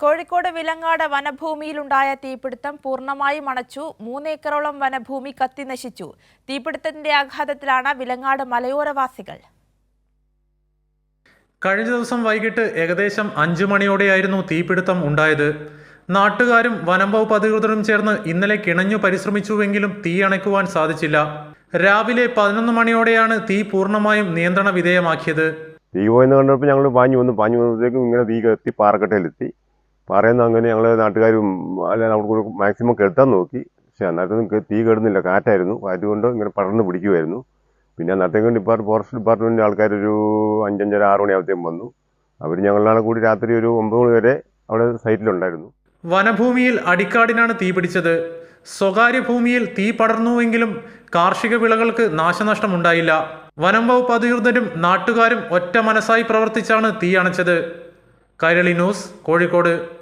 കോഴിക്കോട് വിലങ്ങാട് വനഭൂമിയിലുണ്ടായ തീപിടുത്തം പൂർണമായും അണച്ചു. മൂന്നേക്കറോളം വനഭൂമി കത്തിനശിച്ചു. തീപിടുത്തത്തിന്റെ ആഘാതത്തിലാണ് വിലങ്ങാട് മലയോരവാസികൾ. കഴിഞ്ഞ ദിവസം വൈകിട്ട് ഏകദേശം അഞ്ചു മണിയോടെയായിരുന്നു തീപിടുത്തം ഉണ്ടായത്. നാട്ടുകാരും വനം വകുപ്പ് അധികൃതരും ചേർന്ന് ഇന്നലെ കിണഞ്ഞു പരിശ്രമിച്ചുവെങ്കിലും തീ അണയ്ക്കുവാൻ സാധിച്ചില്ല. രാവിലെ പതിനൊന്ന് മണിയോടെയാണ് തീ പൂർണമായും നിയന്ത്രണ വിധേയമാക്കിയത്. തീ പോയെന്ന് കണ്ടപ്പോൾ ഞങ്ങൾ പാഞ്ഞു വന്നു. പാഞ്ഞു വന്നപ്പോഴത്തേക്കും ഇങ്ങനെ തീ കത്തി പാറക്കെട്ടയിലെത്തി പാറയിൽ നിന്ന് അങ്ങനെ ഞങ്ങൾ നാട്ടുകാരും അല്ല അവിടെ മാക്സിമം കെടുത്താൻ നോക്കി. പക്ഷെ നിങ്ങൾക്ക് തീ കെടുന്നില്ല കാറ്റായിരുന്നു. കാറ്റുകൊണ്ട് ഇങ്ങനെ പടർന്ന് പിടിക്കുമായിരുന്നു പിന്നെ അന്നത്തേക്കും ഡിപ്പാർട്ട് ഫോറസ്റ്റ് ഡിപ്പാർട്ട്മെന്റിന്റെ ആൾക്കാരൊരു അഞ്ചഞ്ചര ആറ് മണിയാകുമ്പോഴത്തേക്കും വന്നു. അവർ ഞങ്ങളാണ് കൂടി രാത്രി ഒരു ഒമ്പത് മണി വരെ അവിടെ സൈറ്റിലുണ്ടായിരുന്നു. വനഭൂമിയിൽ അടിക്കാടിനാണ് തീ പിടിച്ചത്. സ്വകാര്യ ഭൂമിയിൽ തീ പടർന്നുവെങ്കിലും കാർഷിക വിളകൾക്ക് നാശനഷ്ടമുണ്ടായില്ല. വനം വകുപ്പ് അധികൃതരും നാട്ടുകാരും ഒറ്റ മനസ്സായി പ്രവർത്തിച്ചാണ് തീ അണച്ചത്. കൈരളി ന്യൂസ് കോഴിക്കോട്.